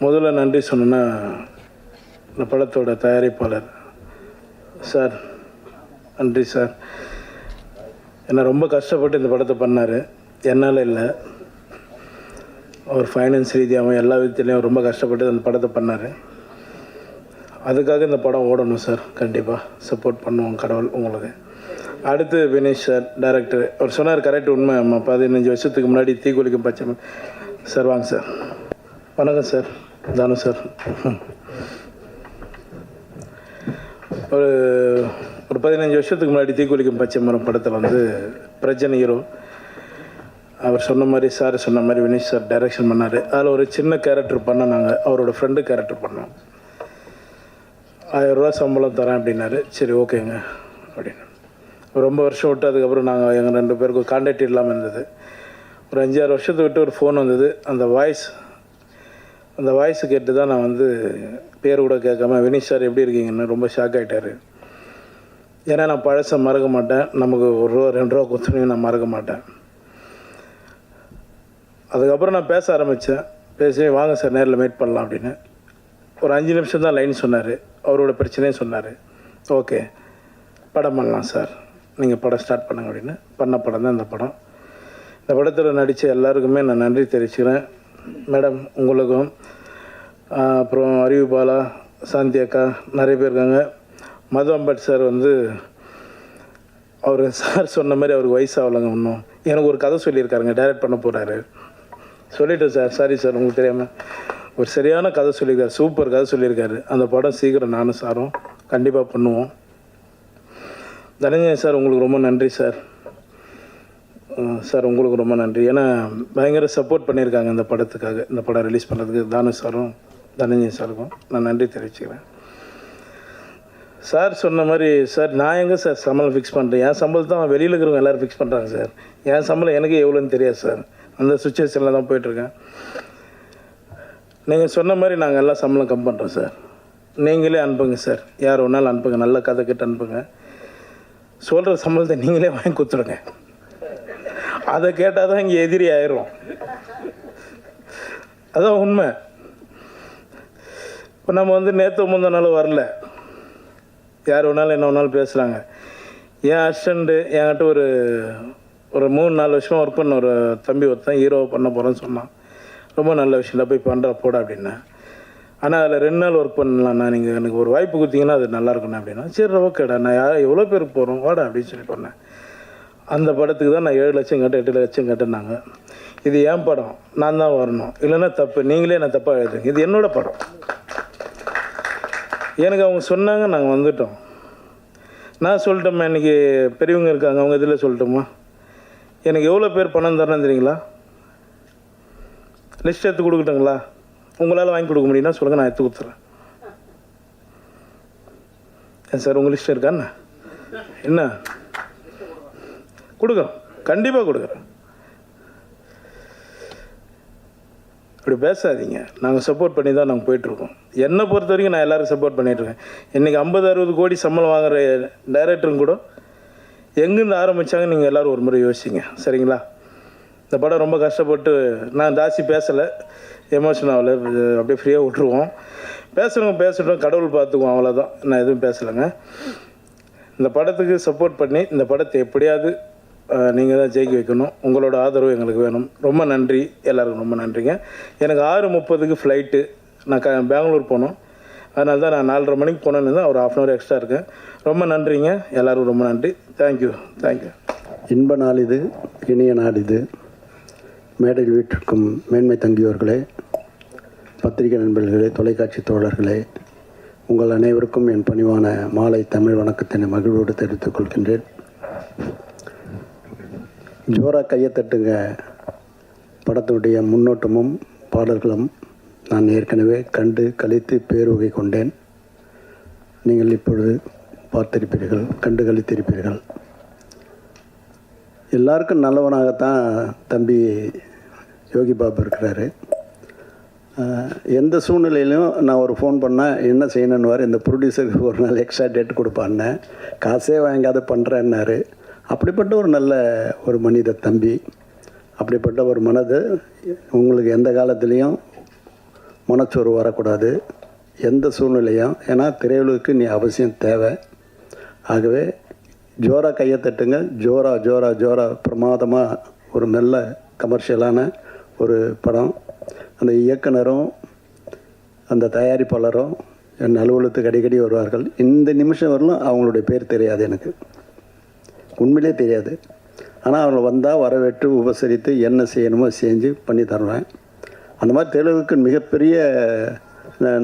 முதல்ல நன்றி சொன்னேன்னா இந்த படத்தோட தயாரிப்பாளர். சார் நன்றி சார். என்னை ரொம்ப கஷ்டப்பட்டு இந்த படத்தை பண்ணார். என்னால் இல்லை. அவர் ஃபைனான்ஸ் ரீதியாகவும் எல்லா விதத்துலேயும் ரொம்ப கஷ்டப்பட்டு அந்த படத்தை பண்ணார். அதுக்காக இந்த படம் ஓடணும் சார். கண்டிப்பாக சப்போர்ட் பண்ணுவோம் கடவுள் உங்களுக்கு. அடுத்து வினேஷ் சார் டைரக்டர் அவர் சொன்னார் கரெக்ட் உண்மை. பதினஞ்சு வருஷத்துக்கு முன்னாடி தீக்குளிக்கும் பச்சை சார் வாங்க சார். வணக்கம் சார். தானு சார் ஒரு ஒரு பதினஞ்சு வருஷத்துக்கு முன்னாடி தீக்குளிக்கும் பச்சை மரம் படத்தில் வந்து பிரஜன் ஹீரோ அவர் சொன்ன மாதிரி சார் சொன்ன மாதிரி வினேஷ் சார் டைரக்ஷன் பண்ணார். அதில் ஒரு சின்ன கேரக்டர் பண்ணோம் நாங்கள் அவரோட ஃப்ரெண்டு கேரக்டர் பண்ணோம். ஆயிரம் ரூபா சம்பளம் தரேன் அப்படின்னாரு. சரி ஓகேங்க அப்படின்னு. ரொம்ப வருஷம் விட்டு அதுக்கப்புறம் நாங்கள் எங்கள் ரெண்டு பேருக்கும் கான்டாக்ட் இல்லாமல் இருந்தது. ஒரு அஞ்சாறு வருஷத்தை விட்டு ஒரு ஃபோன் வந்தது. அந்த வாய்ஸ் அந்த வாய்ஸ் கேட்டு தான் நான் வந்து பேர் கூட கேட்காம வினிஷ் சார் எப்படி இருக்கீங்கன்னு? ரொம்ப ஷாக் ஆகிட்டார் ஏன்னா நான் பழசை மறக்க மாட்டேன். நமக்கு ஒரு ரூபா ரெண்டு ரூபா கொடுத்துனே நான் மறக்க மாட்டேன். அதுக்கப்புறம் நான் பேச ஆரம்பித்தேன் பேசி வாங்க சார் நேரில் மீட் பண்ணலாம் அப்படின்னு. ஒரு அஞ்சு நிமிஷம் தான் லைன் சொன்னார். அவரோட பிரச்சனையும் சொன்னார். ஓகே படம் பண்ணலாம் சார். நீங்கள் படம் ஸ்டார்ட் பண்ணுங்க அப்படின்னு. பண்ண படம் தான் இந்த படம். இந்த படத்தில் நடித்த எல்லாருக்குமே நான் நன்றி தெரிவிச்சுக்கிறேன். மேடம் உங்களுக்கும் அப்புறம் அறிவு பாலா சாந்தி அக்கா நிறைய பேர் இருக்காங்க. மது அம்பட் சார் வந்து அவர் சார் சொன்ன மாதிரி அவருக்கு வயசாகலங்க ஒன்றும் இன்னும். எனக்கு ஒரு கதை சொல்லியிருக்காருங்க டைரக்ட் பண்ண போகிறாரு சொல்லிட்டேன் சார் சாரி சார் உங்களுக்கு தெரியாமல் ஒரு சரியான கதை சொல்லியிருக்காரு சூப்பர் கதை சொல்லியிருக்காரு. அந்த படம் சீக்கிரம் நானும் சாரும் கண்டிப்பாக பண்ணுவோம். தனஞ்சயன் சார் உங்களுக்கு ரொம்ப நன்றி சார். சார் உங்களுக்கு ரொம்ப நன்றி. ஏன்னா பயங்கர சப்போர்ட் பண்ணியிருக்காங்க இந்த படத்துக்காக. இந்த படம் ரிலீஸ் பண்ணுறதுக்கு தானு சாரும் தனஞ்சய் சாருக்கும் நான் நன்றி தெரிவிச்சுக்கிறேன். சார் சொன்ன மாதிரி சார் நான் எங்கே சார் சம்பளம் ஃபிக்ஸ் பண்ணுறேன் என் சம்பளத்தை அவன் வெளியில் இருக்கிறவங்க எல்லோரும் ஃபிக்ஸ் பண்ணுறாங்க சார். என் சம்பளம் எனக்கு எவ்வளோன்னு தெரியாது சார். அந்த சுச்சுவேஷனில் தான் போயிட்டுருக்கேன். நீங்கள் சொன்ன மாதிரி நாங்கள் எல்லாம் சம்பளம் கம் பண்ணுறோம் சார். நீங்களே அனுப்புங்க சார். யார் ஒன்றாலும் அனுப்புங்க. நல்ல கதை கிட்ட அனுப்புங்க. சொல்கிற சம்பளத்தை நீங்களே வாங்கி கொடுத்துருங்க அதை கேட்டால் தான் இங்கே எதிரி ஆயிரும். அதான் உண்மை. இப்போ நம்ம வந்து நேற்று முந்தின நாள் வரல. யார் வேணாலும் என்ன வேணாலும் பேசுகிறாங்க என் அசிஸ்டண்ட்டு என்கிட்ட ஒரு ஒரு மூணு நாலு வருஷமாக ஒர்க் பண்ண ஒரு தம்பி ஒருத்தன் ஹீரோவை பண்ண போகிறேன்னு சொன்னான். ரொம்ப நல்ல விஷயம் போய் பண்ணுற போட அப்படின்னேன் ஆனால் அதில் ரெண்டு நாள் ஒர்க் பண்ணலாம்ண்ணா நீங்கள் எனக்கு ஒரு வாய்ப்பு கொடுத்தீங்கன்னா அது நல்லாயிருக்குண்ணா அப்படின்னா. சரி ஓகேடா நான் யார் எவ்வளோ பேருக்கு போகிறோம் வாடா அப்படின்னு சொல்லி பண்ணேன் அந்த படத்துக்கு தான் நான் ஏழு லட்சம் கேட்டேன் எட்டு லட்சம் கேட்டேன்னாங்க. இது என் படம்? நான் தான் வரணும். இல்லைன்னா தப்பு. நீங்களே நான் தப்பாக எழுதுங்க இது என்னோடய படம். எனக்கு அவங்க சொன்னாங்க நாங்கள் வந்துட்டோம். நான் சொல்லட்டோம்மா இன்றைக்கி பெரியவங்க இருக்காங்க அவங்க இதில் சொல்லட்டுமா? எனக்கு எவ்வளோ பேர் பணம் தரணும் தெரியுங்களா? லிஸ்ட் எடுத்து கொடுக்கட்டுங்களா? உங்களால் வாங்கி கொடுக்க முடியும்னா சொல்லுங்கள் நான் எடுத்து கொடுத்துட்றேன் ஏன் சார் உங்கள் லிஸ்ட் இருக்கா என்ன? என்ன? கொடுக்குறோம் கண்டிப்பாக கொடுக்குறோம் அப்படி பேசாதீங்க. நாங்கள் சப்போர்ட் பண்ணி தான் நாங்கள் போயிட்டுருக்கோம். என்னை பொறுத்த வரைக்கும் நான் எல்லோரும் சப்போர்ட் பண்ணிகிட்ருக்கேன் இன்றைக்கி ஐம்பது அறுபது கோடி சம்பளம் வாங்குகிற டைரக்டரும் கூட எங்கேருந்து ஆரம்பித்தாங்க நீங்கள் எல்லோரும் ஒரு முறை யோசிங்க. சரிங்களா? இந்த படம் ரொம்ப கஷ்டப்பட்டு நான் ஜாஸ்தி பேசலை. எமோஷன் ஆகலை. அப்படியே ஃப்ரீயாக விட்ருவோம் பேசுகிறவங்க பேசட்டும் கடவுள் பார்த்துக்குவோம். அவ்வளோதான் நான் எதுவும் பேசலைங்க. இந்த படத்துக்கு சப்போர்ட் பண்ணி இந்த படத்தை எப்படியாவது நீங்கள் தான் ஜெயிக்க வைக்கணும். உங்களோட ஆதரவு எங்களுக்கு வேணும். ரொம்ப நன்றி. எல்லாருக்கும் ரொம்ப நன்றிங்க. எனக்கு ஆறு முப்பதுக்கு ஃப்ளைட்டு நான் க பெங்களூர் போகணும் அதனால தான் நான் நாலரை மணிக்கு போனேன்னு தான் ஒரு ஆஃப் அன் ஹவர் எக்ஸ்ட்ரா இருக்கேன். ரொம்ப நன்றிங்க. எல்லாருக்கும் ரொம்ப நன்றி. தேங்க்யூ தேங்க்யூ இன்ப நாள் இது இனிய நாள் இது. மேடையில் வீட்டிற்கும் மேன்மை தங்கியோர்களே பத்திரிகை நண்பர்களே தொலைக்காட்சி தோழர்களே உங்கள் அனைவருக்கும் என் பணிவான மாலை தமிழ் வணக்கத்தினை மகிழ்வோடு தெரிவித்துக் கொள்கின்றேன். ஜோரா கையை தட்டுங்க. படத்துடைய முன்னோட்டமும் பாடல்களும் நான் ஏற்கனவே கண்டு கழித்து பேருகை கொண்டேன். நீங்கள் இப்பொழுது பார்த்திருப்பீர்கள் கண்டு கழித்திருப்பீர்கள். எல்லாருக்கும் நல்லவனாகத்தான் தம்பி யோகி பாபு இருக்கிறாரு. எந்த சூழ்நிலையிலும் நான் ஒரு ஃபோன் பண்ணால் என்ன செய்யணுன்னுவார் இந்த ப்ரொடியூசருக்கு ஒரு நாள் எக்ஸ்ட்ரா டேட் கொடுப்பான்னு. காசே வாங்காத பண்ணுறேன்னாரு அப்படிப்பட்ட ஒரு நல்ல ஒரு மனித தம்பி அப்படிப்பட்ட ஒரு மனது உங்களுக்கு எந்த காலத்துலேயும் மனச்சோறு வரக்கூடாது. எந்த சூழ்நிலையும் ஏன்னா திரையுலகுக்கு நீ அவசியம் தேவை. ஆகவே ஜோரா கையை தட்டுங்க. ஜோரா ஜோரா ஜோரா பிரமாதமாக ஒரு நல்ல கமர்ஷியலான ஒரு படம். அந்த இயக்குனரும் அந்த தயாரிப்பாளரும் என் அலுவலகத்துக்கு அடிக்கடி வருவார்கள். இந்த நிமிஷம் வரலும் அவங்களுடைய பேர் தெரியாது எனக்கு. உண்மையிலே தெரியாது. ஆனால் அவங்க வந்தால் வரவேற்று உபசரித்து என்ன செய்யணுமோ செஞ்சு பண்ணி தருவேன். அந்த மாதிரி தெலுங்குக்கு மிகப்பெரிய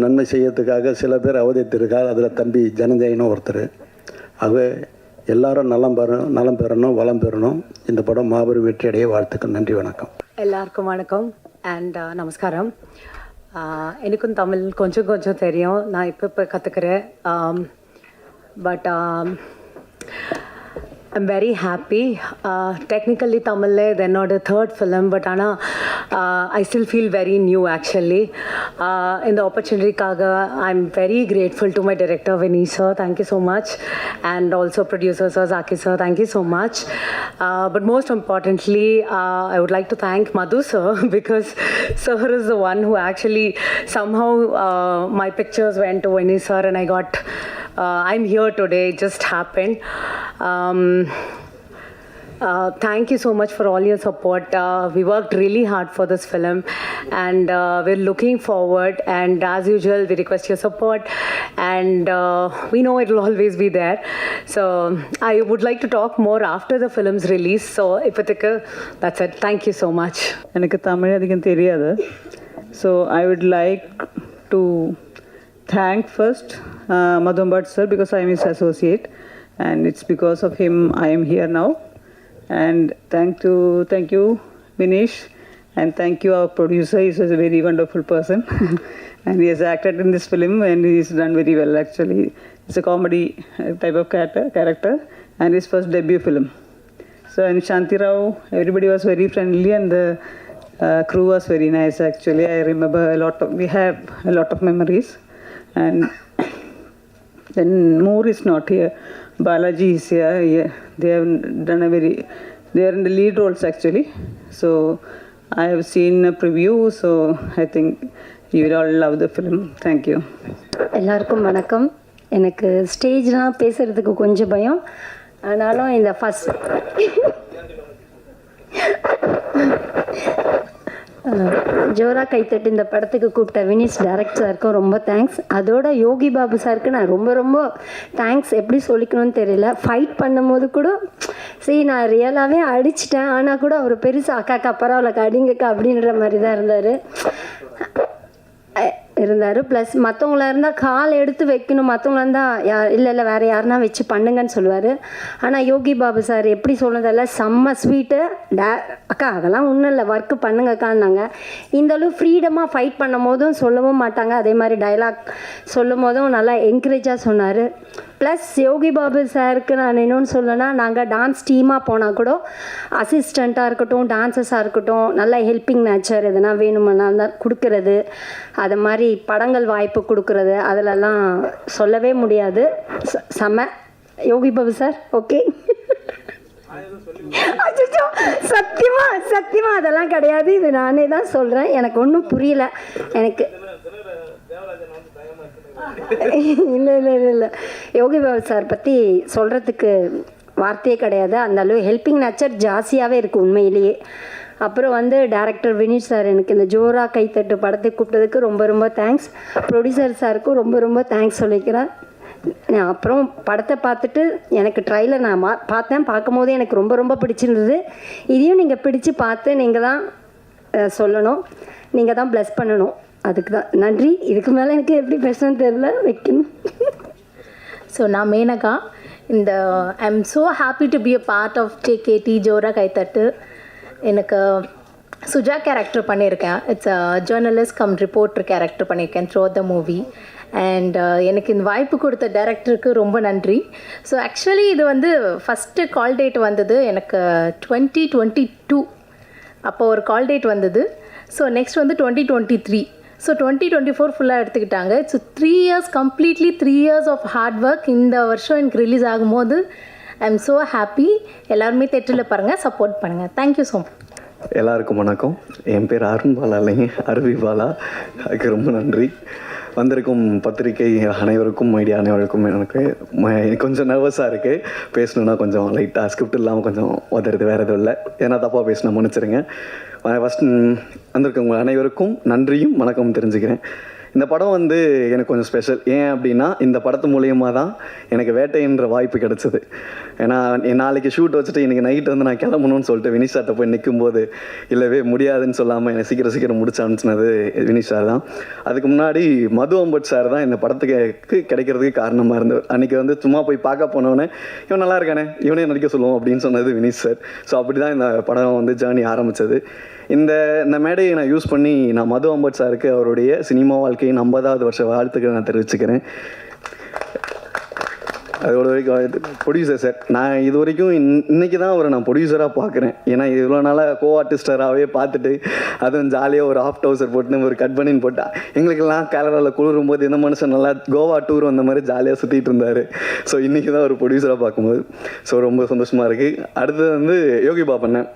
நன்மை செய்யறதுக்காக சில பேர் அவதித்திருக்கார் அதில் தம்பி ஜனஞ்சயனும் ஒருத்தர். ஆகவே எல்லாரும் நலம் பெற நலம் பெறணும் வளம் பெறணும். இந்த படம் மாபெரும் வெற்றியடைய வாழ்த்துக்கள். நன்றி வணக்கம். எல்லாருக்கும் வணக்கம். அண்ட் uh, நமஸ்காரம். Uh, எனக்கும் தமிழ் கொஞ்சம் கொஞ்சம் தெரியும். நான் இப்போ இப்போ கற்றுக்கிறேன் but um, I'm very happy. Uh, technically, Tamil, they're not a third film, but Anna, uh, I still feel very new actually. Uh, in the opportunity, Kaga, I'm very grateful to my director, Vinny sir, thank you so much, and also producer sir, Zaki sir, thank you so much. Uh, but most importantly, uh, I would like to thank Madhu sir because sir is the one who actually somehow uh, my pictures went to Vinny sir and I got. I'm here today. It just happened. Um, uh, thank you so much for all your support. Uh, we worked really hard for this film and uh, we're looking forward. And as usual, we request your support and uh, we know it will always be there. So I would like to talk more after the film's release. So, Ipathika, that's it. Thank you so much. எனக்கு தமிழ் அதிகம் தெரியாது so I would like to thank first uh, Madhumbat sir because I am his associate and it's because of him I am here now. And thank to thank you, Vinish, and thank you our producer. He's a very wonderful person, and he has acted in this film and he's done very well actually. It's a comedy uh, type of character, character and his first debut film. So and Shanti Rao, everybody was very friendly and the uh, crew was very nice actually. I remember a lot of we have a lot of memories, and then Moore is not here. Balaji is here. Yeah, they have done a very, they are in the lead roles actually. So I have seen a preview, so I think you will all love the film. Thank you. எல்லாருக்கும் வணக்கம் எனக்கு ஸ்டேஜ்லாம் பேசுகிறதுக்கு கொஞ்சம் பயம் ஆனாலும் இந்த first ஜோரா கைத்தட்டு இந்த படத்துக்கு கூப்பிட்ட வினிஷ் டைரக்ட் சாருக்கும் ரொம்ப தேங்க்ஸ் அதோட யோகி பாபு சாருக்கு நான் ரொம்ப ரொம்ப தேங்க்ஸ் எப்படி சொல்லிக்கணும்னு தெரியல. ஃபைட் பண்ணும்போது கூட சரி நான் ரியலாகவே அடிச்சிட்டேன். ஆனால் கூட அவர் பெருசாக அக்காக்கா பரவாயில்லக்கா அடிங்கக்கா அப்படின்ற மாதிரி தான் இருந்தார் இருந்தார். ப்ளஸ் மற்றவங்களா இருந்தால் கால் எடுத்து வைக்கணும். மற்றவங்களா இருந்தால் யா இல்லை இல்லை வேறு யாருனா வச்சு பண்ணுங்கன்னு சொல்லுவார். ஆனால் யோகி பாபு சார் எப்படி சொன்னதெல்லாம் செம்ம ஸ்வீட்டு டே அக்கா அதெல்லாம் ஒன்றும் இல்லை. ஒர்க்கு பண்ணுங்கக்கான்னாங்க இந்த அளவு ஃப்ரீடமாக ஃபைட் பண்ணும் போதும் சொல்லவும் மாட்டாங்க. அதே மாதிரி டைலாக் சொல்லும் போதும் நல்லா என்கரேஜாக சொன்னார். ப்ளஸ் யோகி பாபு சாருக்கு நான் இன்னொன்று சொல்லணும்னா நாங்கள் டான்ஸ் டீமாக போனால் கூட அசிஸ்டண்ட்டாக இருக்கட்டும் டான்சஸாக இருக்கட்டும் நல்ல ஹெல்பிங் நேச்சர் எதனா வேணுமென்னா தான் கொடுக்கறது அது மாதிரி படங்கள் வாய்ப்பு கொடுக்கறது அதிலெல்லாம் சொல்லவே முடியாது. ச- செம்ம யோகி பாபு சார் ஓகே அச்சச்சோ, சத்தியமா சத்தியமா அதெல்லாம் கிடையாது. இது நானே தான் சொல்கிறேன் எனக்கு ஒன்றும் புரியல. எனக்கு இல்லை இல்லை இல்லை இல்லை. யோகி பாபு சார் பற்றி சொல்கிறதுக்கு வார்த்தையே கிடையாது. அந்த அளவு ஹெல்பிங் நேச்சர் ஜாஸ்தியாகவே இருக்குது உண்மையிலேயே. அப்புறம் வந்து டேரக்டர் வினீஷ் சார் எனக்கு இந்த ஜோரா கைத்தட்டு படத்தை கூப்பிட்டதுக்கு ரொம்ப ரொம்ப தேங்க்ஸ் ப்ரொடியூசர் சாருக்கும் ரொம்ப ரொம்ப தேங்க்ஸ் சொல்லிக்கிறேன் நான் அப்புறம் படத்தை பார்த்துட்டு எனக்கு ட்ரைலர் நான் மா- பார்த்தேன். பார்க்கும்போது எனக்கு ரொம்ப ரொம்ப பிடிச்சிருந்தது. இதையும் நீங்கள் பிடிச்சு பார்த்து நீங்கள் தான் சொல்லணும். நீங்கள் தான் ப்ளஸ் பண்ணணும். அதுக்கு தான். நன்றி. இதுக்கு மேலே எனக்கு எப்படி பேசணும்னு தெரியல. வைக்கணும். ஸோ நான் மேனகா. இந்த I am so happy to be a part of JKD ஜோரா கைத்தட்டு எனக்கு சுஜா கேரக்டர் பண்ணியிருக்கேன். It's a journalist cum reporter character பண்ணியிருக்கேன் த்ரூ த மூவி அண்ட் எனக்கு இந்த வாய்ப்பு கொடுத்த டேரக்டருக்கு ரொம்ப நன்றி. ஸோ ஆக்சுவலி இது வந்து ஃபஸ்ட்டு கால் டேட் வந்தது எனக்கு டுவெண்ட்டி டுவெண்ட்டி டூ அப்போ ஒரு கால் டேட் வந்தது. ஸோ நெக்ஸ்ட் வந்து twenty twenty three so twenty twenty four ஃபுல்லாக எடுத்துக்கிட்டாங்க. So three years completely three years of hard work இந்த வருஷம் எனக்கு ரிலீஸ் ஆகும்போது ஐ எம் ஸோ ஹாப்பி எல்லாருமே தேட்டரில் பாருங்கள் சப்போர்ட் பண்ணுங்கள் தேங்க்யூ ஸோ மச் எல்லாருக்கும் வணக்கம். என் பேர் அருண் பாலா இல்லைங்க அருவி பாலா. அதுக்கு ரொம்ப நன்றி. வந்திருக்கும் பத்திரிகை அனைவருக்கும் மீடியா அனைவருக்கும் எனக்கு ம- கொஞ்சம் நர்வஸாக இருக்குது பேசணுன்னா கொஞ்சம் லைட்டாக ஸ்கிரிப்ட் இல்லாமல் கொஞ்சம் உதறது வேறு எதுவும் இல்லை. ஏன்னா தப்பாக பேசினா மன்னிச்சிருங்க. ஃபஸ்ட் வந்திருக்கவங்க அனைவருக்கும் நன்றியும் வணக்கம் தெரிஞ்சுக்கிறேன். இந்த படம் வந்து எனக்கு கொஞ்சம் ஸ்பெஷல் ஏன் அப்படின்னா இந்த படத்து மூலியமாக தான் எனக்கு வேட்டைன்ற வாய்ப்பு கிடச்சிது. ஏன்னா நாளைக்கு ஷூட் வச்சுட்டு இன்றைக்கி நைட் வந்து நான் கிளம்பணும்னு சொல்லிட்டு வினிஷாட்ட போய் நிற்கும்போது இல்லவே முடியாதுன்னு சொல்லாமல் என்னை சீக்கிரம் சீக்கிரம் முடிச்சு அனுப்பிச்சினது வினிஷ் சார் தான். அதுக்கு முன்னாடி மது அம்பட் சார் தான் இந்த படத்துக்கு கிடைக்கிறதுக்கு காரணமாக இருந்தவர். அன்றைக்கி வந்து சும்மா போய் பார்க்க போனோடனே இவன் நல்லா இருக்கானே இவனே நடிக்க சொல்லுவோம் அப்படின்னு சொன்னது வினிஷ் சார். ஸோ அப்படி தான் இந்த படம் வந்து ஜேர்னி ஆரம்பித்தது இந்த இந்த மேடையை நான் யூஸ் பண்ணி நான் மது அம்பட் சாருக்கு அவருடைய சினிமா வாழ்க்கை வாழ்க்கையின் ஐம்பதாவது வருஷ வாழ்த்துக்களை நான் தெரிவிச்சுக்கிறேன். அதோட வரைக்கும் ப்ரொடியூசர் சார் நான் இது வரைக்கும் இன்- இன்னைக்கு தான் அவரை நான் ப்ரொடியூசராக பார்க்குறேன் ஏன்னா இவ்வளோ நாளாக கோ ஆர்டிஸ்டராகவே பார்த்துட்டு அதுவும் ஜாலியாக ஒரு ஆஃப் டவுசர் போட்டுன்னு ஒரு கட் பண்ணின்னு போட்டா எங்களுக்கெல்லாம் கேரளாவில் குளிரும் போது இந்த மனுஷன் நல்லா கோவா டூர் வந்த மாதிரி ஜாலியாக சுற்றிட்டு இருந்தார். ஸோ இன்றைக்கி தான் ஒரு ப்ரொடியூசராக பார்க்கும்போது. ஸோ ரொம்ப சந்தோஷமாக இருக்குது அடுத்தது வந்து யோகி பாப்பண்ணேன்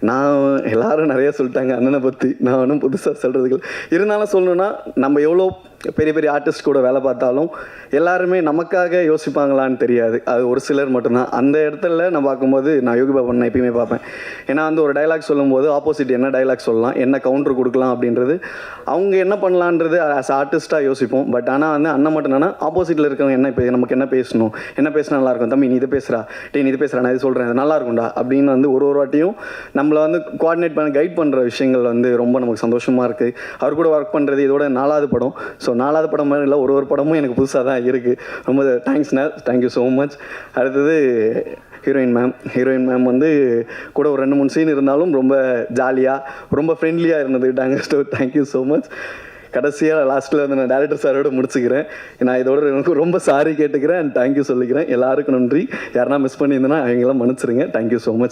நான் எல்லாரும் நிறைய சொல்லிட்டாங்க அண்ணனை பற்றி நான் ஒன்றும் புதுசாக சொல்கிறதுக்கு இருந்தாலும் சொல்லணுன்னா நம்ம எவ்வளோ பெரிய பெரிய ஆர்டிஸ்ட் கூட வேலை பார்த்தாலும் எல்லாருமே நமக்காக யோசிப்பாங்களான்னு தெரியாது. அது ஒரு சிலர் மட்டும்தான். அந்த இடத்துல நான் பார்க்கும்போது நான் யோகி பாபன் நான் எப்பயுமே பார்ப்பேன். ஏன்னா வந்து ஒரு டைலாக் சொல்லும்போது ஆப்போசிட் என்ன டைலாக் சொல்லலாம் என்ன கவுண்டர் கொடுக்கலாம் அப்படின்றது அவங்க என்ன பண்ணலான்றது ஆஸ் ஆர்டிஸ்ட்டாக யோசிப்போம். பட் ஆனால் வந்து அண்ணன் மட்டும் என்னன்னா ஆப்போசிட்டில் இருக்கவங்க என்ன இப்போ நமக்கு என்ன பேசணும்? என்ன பேசினா நல்லாயிருக்கும் தம்பி நீ இது பேசுகிறா டே நீ இது பேசுகிறா நான் இது சொல்கிறேன் இது நல்லா இருக்கும்டா அப்படின்னு வந்து ஒரு ஒரு வாட்டியும் நம்மளை வந்து கோஆர்டினேட் பண்ண கைட் பண்ணுற விஷயங்கள் வந்து ரொம்ப நமக்கு சந்தோஷமாக இருக்குது அவர் கூட ஒர்க் பண்ணுறது இதோட நாலாவது படம். ஸோ நாலாவது படம் மாதிரி இல்லை ஒரு ஒரு படமும் எனக்கு புதுசாக தான் இருக்குது ரொம்ப தேங்க்ஸ்ண்ணா தேங்க்யூ ஸோ மச் அடுத்தது ஹீரோயின் மேம் ஹீரோயின் மேம் வந்து கூட ஒரு ரெண்டு மூணு சீன் இருந்தாலும் ரொம்ப ஜாலியாக ரொம்ப ஃப்ரெண்ட்லியாக இருந்துக்கிட்டாங்க so thank you so much கடைசியாக லாஸ்ட்டில் வந்து நான் டேரக்டர் சாரோட முடிச்சுக்கிறேன். நான் இதோட எனக்கு ரொம்ப சாரி கேட்டுக்கிறேன். அண்ட் தேங்க்யூ சொல்லிக்கிறேன். எல்லாருக்கும் நன்றி. யாருன்னா மிஸ் பண்ணியிருந்தேன்னா அவங்களாம் மன்னிச்சிருங்க. Thank you so much